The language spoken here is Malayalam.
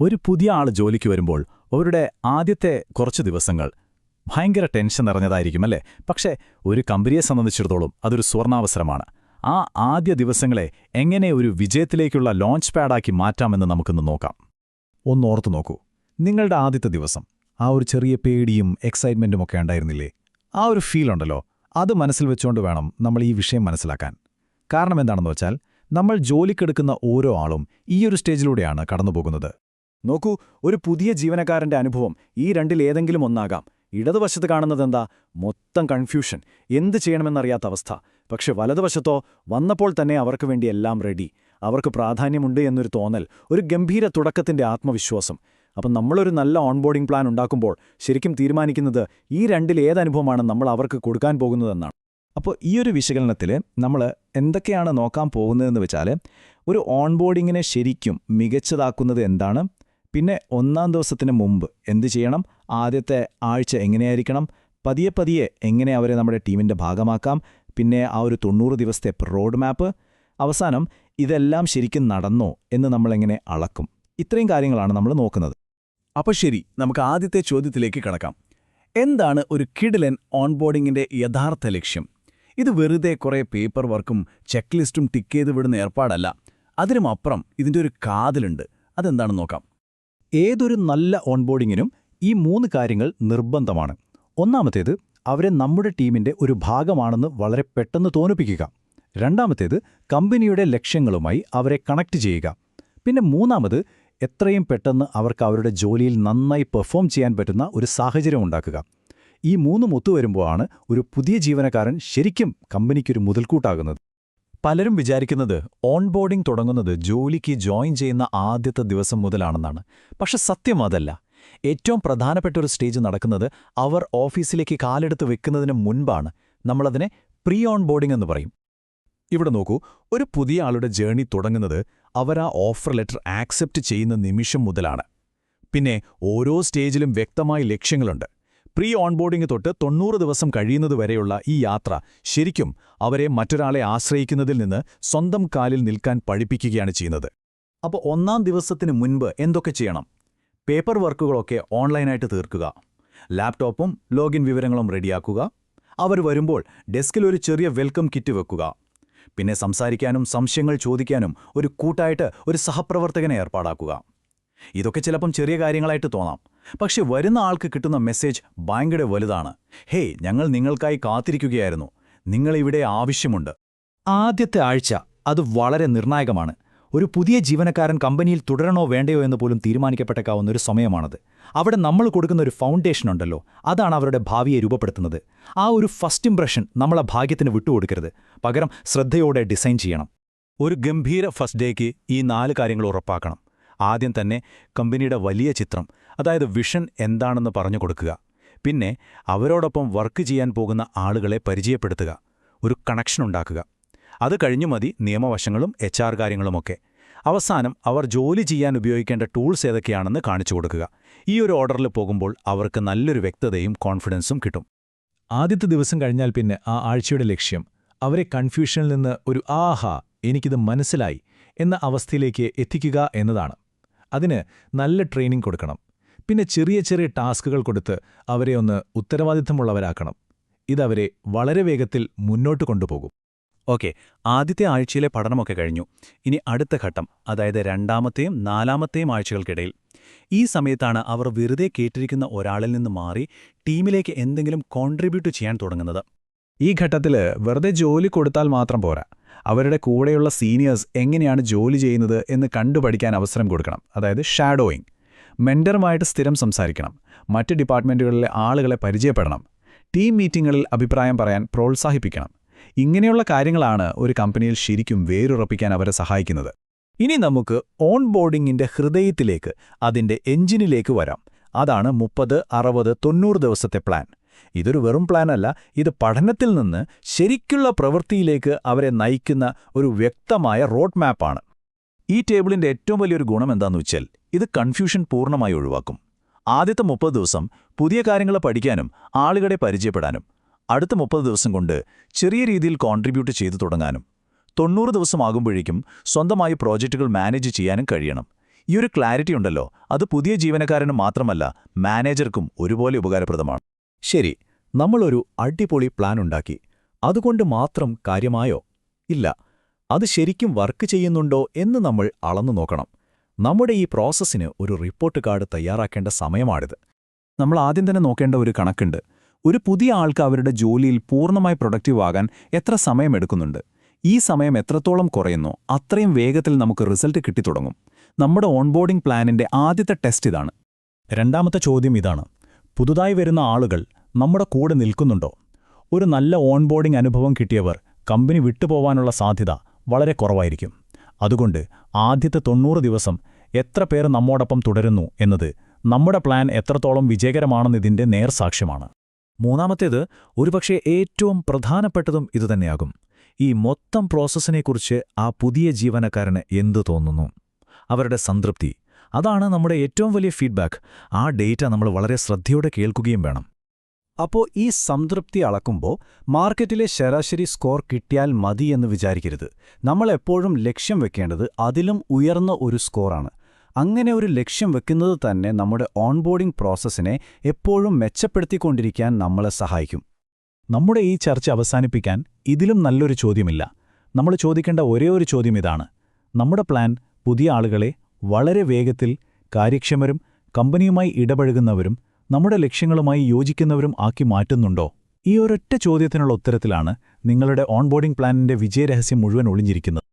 ഒരു പുതിയ ആൾ ജോലിക്ക് വരുമ്പോൾ അവരുടെ ആദ്യത്തെ കുറച്ച് ദിവസങ്ങൾ ഭയങ്കര ടെൻഷൻ നിറഞ്ഞതായിരിക്കും അല്ലേ? പക്ഷേ ഒരു കമ്പനിയെ സംബന്ധിച്ചിടത്തോളം അതൊരു സുവർണാവസരമാണ് ആ ആദ്യ ദിവസങ്ങളെ എങ്ങനെ ഒരു വിജയത്തിലേക്കുള്ള ലോഞ്ച് പാഡാക്കി മാറ്റാമെന്ന് നമുക്കൊന്ന് നോക്കാം. ഒന്നോർത്തു നോക്കൂ. നിങ്ങളുടെ ആദ്യത്തെ ദിവസം ആ ഒരു ചെറിയ പേടിയും എക്സൈറ്റ്മെന്റും ഒക്കെ ഉണ്ടായിരുന്നില്ലേ? ആ ഒരു ഫീൽ ഉണ്ടല്ലോ. അത് മനസ്സിൽ വെച്ചുകൊണ്ട് വേണം നമ്മൾ ഈ വിഷയം മനസ്സിലാക്കാൻ. കാരണം എന്താണെന്ന് വെച്ചാൽ നമ്മൾ ജോലിക്കെടുക്കുന്ന ഓരോ ആളും ഈ ഒരു സ്റ്റേജിലൂടെയാണ് കടന്നുപോകുന്നത്. നോക്കൂ ഒരു പുതിയ ജീവനക്കാരന്റെ അനുഭവം. ഈ രണ്ടിൽ ഏതെങ്കിലും ഒന്നാകാം. ഇടതുവശത്ത് കാണുന്നതെന്താ? മൊത്തം കൺഫ്യൂഷൻ എന്ത് ചെയ്യണമെന്നറിയാത്ത അവസ്ഥ. പക്ഷെ വലതുവശത്തോ വന്നപ്പോൾ തന്നെ അവർക്ക് വേണ്ടി എല്ലാം റെഡി അവർക്ക് പ്രാധാന്യമുണ്ട് എന്നൊരു തോന്നൽ. ഒരു ഗംഭീര തുടക്കത്തിന്റെ ആത്മവിശ്വാസം. അപ്പം നമ്മളൊരു നല്ല ഓൺബോർഡിംഗ് പ്ലാൻ ഉണ്ടാക്കുമ്പോൾ ശരിക്കും തീരുമാനിക്കുന്നത് ഈ രണ്ടിൽ ഏതനുഭവമാണ് നമ്മൾ അവർക്ക് കൊടുക്കാൻ പോകുന്നതെന്നാണ്. അപ്പോൾ ഈ ഒരു വിശകലനത്തിൽ നമ്മൾ എന്തൊക്കെയാണ് നോക്കാൻ പോകുന്നതെന്ന് വെച്ചാൽ ഒരു ഓൺബോർഡിങ്ങിനെ ശരിക്കും മികച്ചതാക്കുന്നത് എന്താണ്? പിന്നെ ഒന്നാം ദിവസത്തിന് മുമ്പ് എന്ത് ചെയ്യണം? ആദ്യത്തെ ആഴ്ച എങ്ങനെയായിരിക്കണം? പതിയെ പതിയെ എങ്ങനെ അവരെ നമ്മുടെ ടീമിന്റെ ഭാഗമാക്കാം? പിന്നെ ആ ഒരു തൊണ്ണൂറ് ദിവസത്തെ റോഡ് മാപ്പ്. അവസാനം ഇതെല്ലാം ശരിക്കും നടന്നോ എന്ന് നമ്മളെങ്ങനെ അളക്കും? ഇത്രയും കാര്യങ്ങളാണ് നമ്മൾ നോക്കുന്നത്. അപ്പോൾ ശരി നമുക്ക് ആദ്യത്തെ ചോദ്യത്തിലേക്ക് കടക്കാം. എന്താണ് ഒരു കിഡിലൻ ഓൺബോർഡിങ്ങിന്റെ യഥാർത്ഥ ലക്ഷ്യം? ഇത് വെറുതെ കുറേ പേപ്പർ വർക്കും ചെക്ക് ലിസ്റ്റും ടിക്ക് ചെയ്ത് വിടുന്ന ഏർപ്പാടല്ല. അതിനുമപ്പുറം ഇതിന്റെ ഒരു കാതലുണ്ട്. അതെന്താണെന്ന് നോക്കാം. ഏതൊരു നല്ല ഓൺബോർഡിങ്ങിനും ഈ മൂന്ന് കാര്യങ്ങൾ നിർബന്ധമാണ്. ഒന്നാമത്തേത് അവരെ നമ്മുടെ ടീമിന്റെ ഒരു ഭാഗമാണെന്ന് വളരെ പെട്ടെന്ന് തോന്നിപ്പിക്കുക. രണ്ടാമത്തേത് കമ്പനിയുടെ ലക്ഷ്യങ്ങളുമായി അവരെ കണക്ട് ചെയ്യുക. പിന്നെ മൂന്നാമത് എത്രയും പെട്ടെന്ന് അവർക്ക് അവരുടെ ജോലിയിൽ നന്നായി പെർഫോം ചെയ്യാൻ പറ്റുന്ന ഒരു സാഹചര്യം ഉണ്ടാക്കുക. ഈ മൂന്നും ഒത്തുവരുമ്പോഴാണ് ഒരു പുതിയ ജീവനക്കാരൻ ശരിക്കും കമ്പനിക്കൊരു മുതൽക്കൂട്ടാകുന്നത്. പലരും വിചാരിക്കുന്നത് ഓൺബോർഡിംഗ് തുടങ്ങുന്നത് ജോലിക്ക് ജോയിൻ ചെയ്യുന്ന ആദ്യത്തെ ദിവസം മുതലാണെന്നാണ്. പക്ഷെ സത്യം അതല്ല. ഏറ്റവും പ്രധാനപ്പെട്ട ഒരു സ്റ്റേജ് നടക്കുന്നത് അവർ ഓഫീസിലേക്ക് കാലെടുത്ത് വെക്കുന്നതിന് മുൻപാണ്. നമ്മളതിനെ പ്രീ ഓൺബോർഡിംഗ് എന്ന് പറയും. ഇവിടെ നോക്കൂ ഒരു പുതിയ ആളുടെ ജേണി തുടങ്ങുന്നത് അവർ ആ ഓഫർ ലെറ്റർ ആക്സെപ്റ്റ് ചെയ്യുന്ന നിമിഷം മുതലാണ്. പിന്നെ ഓരോ സ്റ്റേജിലും വ്യക്തമായ ലക്ഷ്യങ്ങളുണ്ട്. പ്രീ ഓൺബോർഡിംഗ് തൊട്ട് തൊണ്ണൂറ് ദിവസം കഴിയുന്നതുവരെയുള്ള ഈ യാത്ര ശരിക്കും അവരെ മറ്റൊരാളെ ആശ്രയിക്കുന്നതിൽ നിന്ന് സ്വന്തം കാലിൽ നിൽക്കാൻ പഠിപ്പിക്കുകയാണ് ചെയ്യുന്നത്. അപ്പോൾ ഒന്നാം ദിവസത്തിന് മുൻപ് എന്തൊക്കെ ചെയ്യണം? പേപ്പർ വർക്കുകളൊക്കെ ഓൺലൈനായിട്ട് തീർക്കുക. ലാപ്ടോപ്പും ലോഗിൻ വിവരങ്ങളും റെഡിയാക്കുക. അവർ വരുമ്പോൾ ഡെസ്കിൽ ഒരു ചെറിയ വെൽക്കം കിറ്റ് വെക്കുക. പിന്നെ സംസാരിക്കാനും സംശയങ്ങൾ ചോദിക്കാനും ഒരു കൂട്ടായിട്ട് ഒരു സഹപ്രവർത്തകനെ ഏർപ്പാടാക്കുക. ഇതൊക്കെ ചിലപ്പം ചെറിയ കാര്യങ്ങളായിട്ട് തോന്നാം. പക്ഷെ വരുന്ന ആൾക്ക് കിട്ടുന്ന മെസ്സേജ് ഭയങ്കര വലുതാണ്. ഹേയ് ഞങ്ങൾ നിങ്ങൾക്കായി കാത്തിരിക്കുകയായിരുന്നു. നിങ്ങളിവിടെ ആവശ്യമുണ്ട്. ആദ്യത്തെ ആഴ്ച അത് വളരെ നിർണായകമാണ്. ഒരു പുതിയ ജീവനക്കാരൻ കമ്പനിയിൽ തുടരണോ വേണ്ടയോ എന്ന് പോലും തീരുമാനിക്കപ്പെട്ടേക്കാവുന്ന ഒരു സമയമാണത്. അവിടെ നമ്മൾ കൊടുക്കുന്ന ഒരു ഫൗണ്ടേഷൻ ഉണ്ടല്ലോ അതാണ് അവരുടെ ഭാവിയെ രൂപപ്പെടുത്തുന്നത്. ആ ഒരു ഫസ്റ്റ് ഇംപ്രഷൻ നമ്മളെ ഭാഗ്യത്തിന് വിട്ടുകൊടുക്കരുത്. പകരം ശ്രദ്ധയോടെ ഡിസൈൻ ചെയ്യണം. ഒരു ഗംഭീര ഫസ്റ്റ് ഡേക്ക് ഈ നാല് കാര്യങ്ങൾ ഉറപ്പാക്കണം. ആദ്യം തന്നെ കമ്പനിയുടെ വലിയ ചിത്രം അതായത് വിഷൻ എന്താണെന്ന് പറഞ്ഞു കൊടുക്കുക. പിന്നെ അവരോടൊപ്പം വർക്ക് ചെയ്യാൻ പോകുന്ന ആളുകളെ പരിചയപ്പെടുത്തുക ഒരു കണക്ഷൻ ഉണ്ടാക്കുക. അത് കഴിഞ്ഞു മതി നിയമവശങ്ങളും എച്ച് ആർ കാര്യങ്ങളുമൊക്കെ. അവസാനം അവർ ജോലി ചെയ്യാൻ ഉപയോഗിക്കേണ്ട ടൂൾസ് ഏതൊക്കെയാണെന്ന് കാണിച്ചു കൊടുക്കുക. ഈ ഒരു ഓർഡറിൽ പോകുമ്പോൾ അവർക്ക് നല്ലൊരു വ്യക്തതയും കോൺഫിഡൻസും കിട്ടും. ആദ്യത്തെ ദിവസം കഴിഞ്ഞാൽ പിന്നെ ആ ആഴ്ചയുടെ ലക്ഷ്യം അവരെ കൺഫ്യൂഷനിൽ നിന്ന് ഒരു ആഹാ എനിക്കിത് മനസ്സിലായി എന്ന അവസ്ഥയിലേക്ക് എത്തിക്കുക എന്നതാണ്. അതിന് നല്ല ട്രെയിനിങ് കൊടുക്കണം. പിന്നെ ചെറിയ ചെറിയ ടാസ്കുകൾ കൊടുത്ത് അവരെ ഒന്ന് ഉത്തരവാദിത്തമുള്ളവരാക്കണം. ഇതവരെ വളരെ വേഗത്തിൽ മുന്നോട്ട് കൊണ്ടുപോകും. ഓക്കെ ആദ്യത്തെ ആഴ്ചയിലെ പഠനമൊക്കെ കഴിഞ്ഞു. ഇനി അടുത്ത ഘട്ടം അതായത് രണ്ടാമത്തെയും നാലാമത്തെയും ആഴ്ചകൾക്കിടയിൽ. ഈ സമയത്താണ് അവർ വെറുതെ കേട്ടിരിക്കുന്ന ഒരാളിൽ നിന്ന് മാറി ടീമിലേക്ക് എന്തെങ്കിലും കോൺട്രിബ്യൂട്ട് ചെയ്യാൻ തുടങ്ങുന്നത്. ഈ ഘട്ടത്തിൽ വെറുതെ ജോലി കൊടുത്താൽ മാത്രം പോരാ. അവരുടെ കൂടെയുള്ള സീനിയേഴ്സ് എങ്ങനെയാണ് ജോലി ചെയ്യുന്നത് എന്ന് കണ്ടുപഠിക്കാൻ അവസരം കൊടുക്കണം. അതായത് ഷാഡോയിങ് മെൻഡറുമായിട്ട് സ്ഥിരം സംസാരിക്കണം. മറ്റ് ഡിപ്പാർട്ട്മെന്റുകളിലെ ആളുകളെ പരിചയപ്പെടണം. ടീം മീറ്റിങ്ങുകളിൽ അഭിപ്രായം പറയാൻ പ്രോത്സാഹിപ്പിക്കണം. ഇങ്ങനെയുള്ള കാര്യങ്ങളാണ് ഒരു കമ്പനിയിൽ ശരിക്കും വേരുറപ്പിക്കാൻ അവരെ സഹായിക്കുന്നത്. ഇനി നമുക്ക് ഓൺ ബോർഡിങ്ങിന്റെ ഹൃദയത്തിലേക്ക് അതിന്റെ എഞ്ചിനിലേക്ക് വരാം. അതാണ് മുപ്പത് അറുപത് തൊണ്ണൂറ് ദിവസത്തെ പ്ലാൻ ഇതൊരു വെറും പ്ലാനല്ല ഇത് പഠനത്തിൽ നിന്ന് ശരിക്കുള്ള പ്രവൃത്തിയിലേക്ക് അവരെ നയിക്കുന്ന ഒരു വ്യക്തമായ റോഡ് മാപ്പാണ് ഈ ടേബിളിന്റെ ഏറ്റവും വലിയൊരു ഗുണം എന്താണെന്ന് വെച്ചാൽ ഇത് കൺഫ്യൂഷൻ പൂർണമായി ഒഴിവാക്കും. ആദ്യത്തെ മുപ്പത് ദിവസം പുതിയ കാര്യങ്ങൾ പഠിക്കാനും ആളുകളെ പരിചയപ്പെടാനും അടുത്ത മുപ്പത് ദിവസം കൊണ്ട് ചെറിയ രീതിയിൽ കോൺട്രിബ്യൂട്ട് ചെയ്തു തുടങ്ങാനും തൊണ്ണൂറ് ദിവസമാകുമ്പോഴേക്കും സ്വന്തമായി പ്രോജക്റ്റുകൾ മാനേജ് ചെയ്യാനും കഴിയണം. ഈ ഒരു ക്ലാരിറ്റി ഉണ്ടല്ലോ. അത് പുതിയ ജീവനക്കാരന് മാത്രമല്ല മാനേജർക്കും ഒരുപോലെ ഉപകാരപ്രദമാണ്. ശരി നമ്മളൊരു അടിപൊളി പ്ലാൻ ഉണ്ടാക്കി. അതുകൊണ്ട് മാത്രം കാര്യമായോ? ഇല്ല. അത് ശരിക്കും വർക്ക് ചെയ്യുന്നുണ്ടോ എന്ന് നമ്മൾ അളന്നു നോക്കണം. നമ്മുടെ ഈ പ്രോസസ്സിന് ഒരു റിപ്പോർട്ട് കാർഡ് തയ്യാറാക്കേണ്ട സമയമാണിത്. നമ്മൾ ആദ്യം തന്നെ നോക്കേണ്ട ഒരു കണക്കുണ്ട്. ഒരു പുതിയ ആൾക്ക് അവരുടെ ജോലിയിൽ പൂർണമായി പ്രൊഡക്റ്റീവ് ആകാൻ എത്ര സമയമെടുക്കുന്നുണ്ട്? ഈ സമയം എത്രത്തോളം കുറയുന്നു? അത്രയും വേഗത്തിൽ നമുക്ക് റിസൾട്ട് കിട്ടിത്തുടങ്ങും. നമ്മുടെ ഓൺബോർഡിംഗ് പ്ലാനിന്റെ ആദ്യത്തെ ടെസ്റ്റ് ഇതാണ്. രണ്ടാമത്തെ ചോദ്യം ഇതാണ്. പുതുതായി വരുന്ന ആളുകൾ നമ്മുടെ കൂടെ നിൽക്കുന്നുണ്ടോ? ഒരു നല്ല ഓൺബോർഡിംഗ് അനുഭവം കിട്ടിയവർ കമ്പനി വിട്ടുപോവാനുള്ള സാധ്യത വളരെ കുറവായിരിക്കും. അതുകൊണ്ട് ആദ്യത്തെ തൊണ്ണൂറ് ദിവസം എത്ര പേർ നമ്മോടൊപ്പം തുടരുന്നു എന്നത് നമ്മുടെ പ്ലാൻ എത്രത്തോളം വിജയകരമാണെന്നതിന്റെ നേർസാക്ഷ്യമാണ് മൂന്നാമത്തേത് ഒരുപക്ഷെ ഏറ്റവും പ്രധാനപ്പെട്ടതും ഇതുതന്നെയാകും ഈ മൊത്തം പ്രോസസ്സിനെക്കുറിച്ച് ആ പുതിയ ജീവനക്കാരന് എന്തു തോന്നുന്നു? അവരുടെ സംതൃപ്തി അതാണ് നമ്മുടെ ഏറ്റവും വലിയ ഫീഡ്ബാക്ക്. ആ ഡേറ്റ നമ്മൾ വളരെ ശ്രദ്ധയോടെ കേൾക്കുകയും വേണം. അപ്പോ ഈ സംതൃപ്തി അളക്കുമ്പോൾ മാർക്കറ്റിലെ ശരാശരി സ്കോർ കിട്ടിയാൽ മതി എന്ന് വിചാരിക്കരുത്. നമ്മൾ എപ്പോഴും ലക്ഷ്യം വെക്കേണ്ടത് അതിലും ഉയർന്ന ഒരു സ്കോറാണ്. അങ്ങനെ ഒരു ലക്ഷ്യം വെക്കുന്നത് തന്നെ നമ്മുടെ ഓൺബോർഡിംഗ് പ്രോസസ്സിനെ എപ്പോഴും മെച്ചപ്പെടുത്തിക്കൊണ്ടിരിക്കാൻ നമ്മളെ സഹായിക്കും. നമ്മുടെ ഈ ചർച്ച അവസാനിപ്പിക്കാൻ ഇതിലും നല്ലൊരു ചോദ്യമില്ല. നമ്മൾ ചോദിക്കേണ്ട ഒരേ ഒരു ചോദ്യം ഇതാണ്. നമ്മുടെ പ്ലാൻ പുതിയ ആളുകളെ വളരെ വേഗത്തിൽ കാര്യക്ഷമരും കമ്പനിയുമായി ഇടപഴകുന്നവരും നമ്മുടെ ലക്ഷ്യങ്ങളുമായി യോജിക്കുന്നവരും ആക്കി മാറ്റുന്നുണ്ടോ? ഈ ഒരൊറ്റ ചോദ്യത്തിനുള്ള ഉത്തരത്തിലാണ് നിങ്ങളുടെ ഓൺബോർഡിംഗ് പ്ലാനിന്റെ വിജയരഹസ്യം മുഴുവൻ ഒളിഞ്ഞിരിക്കുന്നത്.